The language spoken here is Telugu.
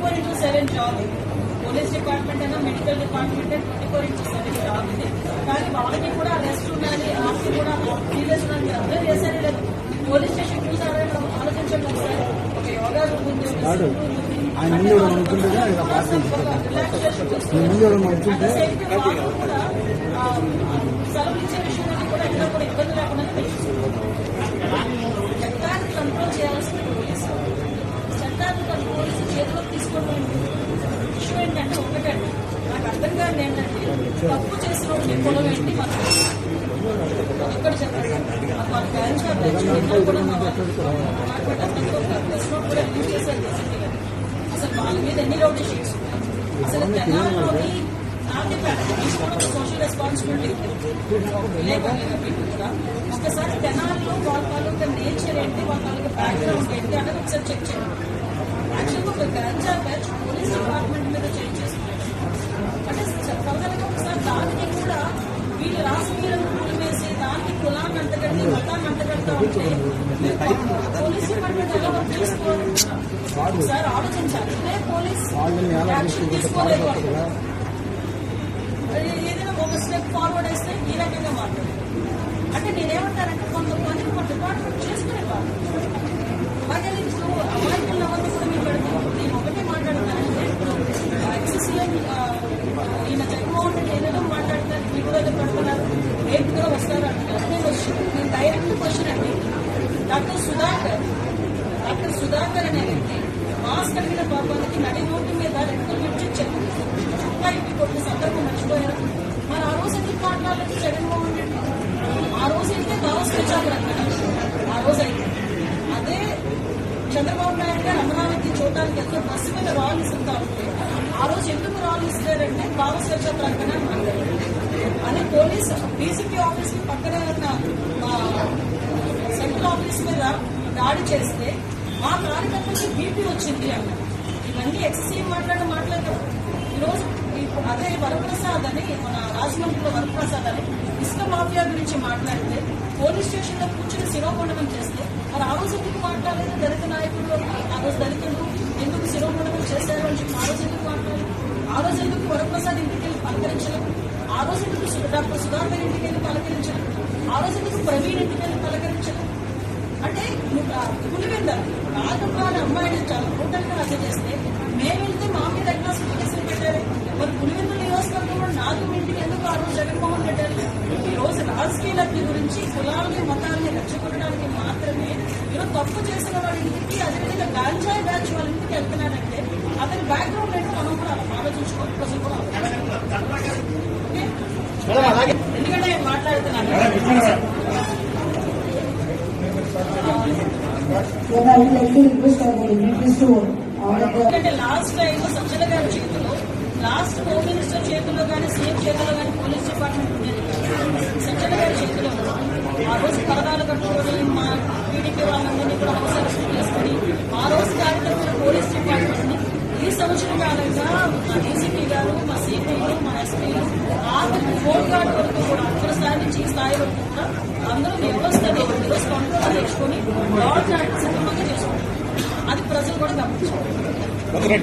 Four into seven job police department అయినా medical department twenty four into seven job ఇది. కానీ వాళ్ళకి కూడా రెస్ట్ ఉండాలి ఆఫ్కి కూడా సీరియస్ ఉండాలి. అర్థం చేశారు లేదు పోలీస్ స్టేషన్ చూసారా ఇక్కడ ఆలోచించండి ఒకసారి. ఒక యోగా ఉంది. ఆయన ముందు అనుకుంటుంటే రిలాక్సేషన్ అర్థం ఏంటంటే తప్పు చేసిన పొలం ఏంటి ఇక్కడ చెప్పండి మన బ్యాంక్ కూడా కూడా అసలు వాళ్ళ మీద ఎన్ని రౌడీ షీట్స్ అసలు తెలంగాణలోని నాటి తీసుకోవడం సోషల్ రెస్పాన్సిబిలిటీ మీకు ఒకసారి తెనాలిలో వాళ్ళ తాలూకా నేచర్ ఏంటి వాళ్ళ తాలూకా బ్యాక్గ్రౌండ్ ఏంటి అన్నది ఒకసారి చెక్ చేయండి యాక్చువల్గా ఒక గంజా బ్యాచ్ పోలీస్ డిపార్ట్మెంట్ ఏదైనా ఒక స్టెప్ ఫార్వర్డ్ వేస్తే ఈ రకంగా మాట్లాడారు అంటే నేనేమంటానంటే కొంతమంది ఒక డిపార్ట్మెంట్ చేసుకునేవాళ్ళు అలాగే ఇప్పుడు అమాయకుల అవన్నీ కూడా మీరు పెడతారు నేను ఒకటే మాట్లాడతానంటే ఎక్సీఎం ఈయన జగన్మోహన్ రెడ్డి ఏదైనా మాట్లాడతారు మీరు కూడా ఏదో పెడుతున్నారు రేపు కూడా వస్తారు అంటే నేను నేను డైరెక్ట్ క్వశ్చన్ అండి. డాక్టర్ సుధాకర్. డాక్టర్ సుధాకర్ అనే వ్యక్తి మాస్క్ కలిగిన పాపానికి నడి రోడ్డు మీద రెండు నుంచి చెప్పు కొన్ని ఇంటి కొట్టిన సందర్భం మర్చిపోయారు. మరి ఆ రోజు ఎందుకు మాట్లాడలేదు జగన్మోహన్ రెడ్డి? ఆ రోజు అయితే దావస్ వచ్చారు ఆ రోజు అయితే. అదే చంద్రబాబు నాయుడు గారు అమరావతి చూడటానికి ఎంతో బస్సు మీద రాళ్ళు ఇస్తుంటా ఉంటే ఆ రోజు ఎందుకు రాళ్ళు ఇస్తారంటే భావస్వచ్ఛ ప్రకటన అని పోలీసు అదే డీసీపీ ఆఫీస్కి పక్కనే ఉన్న మా సెంట్రల్ ఆఫీస్ మీద దాడి చేస్తే మా కార్యకర్తలకి బీపీ వచ్చింది అన్నారు ఇవన్నీ ఎక్సీఎం మాట్లాడిన మాట్లాడతాం ఈరోజు ఈ- అదే వరప్రసాద్ అని మన రాజమండ్రిలో వరప్రసాద్ అని ఇసుక మాఫియా గురించి మాట్లాడితే పోలీస్ స్టేషన్లో కూర్చుని శిరోమండనం చేస్తే మరి ఆ రోజు ఎందుకు మాట్లాడలేదు దళిత నాయకులు ఆ రోజు దళితులు ఎందుకు శిరోమండనం చేశారు అని చెప్పి ఆ రోజు ఎందుకు మాట్లాడలేదు? ఆ రోజు ఎందుకు వరప్రసాద్ ఇంటికి వెళ్ళి పలకరించలేదు? ఆ రోజు ఎందుకు డాక్టర్ సుధాకర్ ఇంటికి వెళ్ళి పలకరించలేదు? ఆ రోజు ఎందుకు ప్రవీణ్ ఇంటికి వెళ్ళి పలకరించలేదు? అంటే పులివెంద రాజమ్మాని అమ్మాయిని చాలా టోటల్గా హత్య చేస్తే మేము వెళ్తే మా మీద ఎట్లా కేసులు పెట్టారు? మరి పులివెందు నియోజకవర్గంలో నాలుగు ఇంటికి ఎందుకు ఆ రోజు జగన్మోహన్ పెట్టారు? ఈ రోజు రాజకీయ లబ్ధి గురించి కులాలని మతాలని రెచ్చగొట్టడానికి మాత్రమే ఈరోజు తప్పు చేసిన వాడి ఇంటికి అదేవిధంగా గాంజాయి బ్యాచ్ వాళ్ళ ఇంటికి వెళ్తున్నాడంటే అతని బ్యాక్గ్రౌండ్ ఏంటో మనం కూడా ఆలోచించుకోవాలి ప్రజలు కూడా? ఎందుకంటే నేను మాట్లాడుతున్నాను. Then I would like to request our dignitaries to the ఎందుకంటే లాస్ట్ టైం సజ్జల గారి చేతిలో లాస్ట్ హోమ్ మినిస్టర్ చేతిలో కానీ సీఎం చేతిలో కానీ పోలీస్ డిపార్ట్మెంట్ ఉండేది సజ్జల గారి చేతిలో ఆ రోజు పరదాలు కట్టుకొని మా టీడీపీ వాళ్ళందరినీ కూడా హౌస్ అరెస్ట్ చేసుకొని ఆ రోజు పోలీస్ డిపార్ట్మెంట్ ఈ సంవత్సరం కాలంగా మా డీసీపీ గారు మా సిపిలు మా ఎస్పీలు ఆఖరి ఫోన్ గార్డ్ వరకు కూడా అక్కడ స్థాయి నుంచి ఈ స్థాయి వరకు కూడా అందరూ నిర్వహిస్తారు. తెచ్చుకొని లాడ్ సిద్ధంగా చేసుకుంటారు అది ప్రజలు కూడా గమనించారు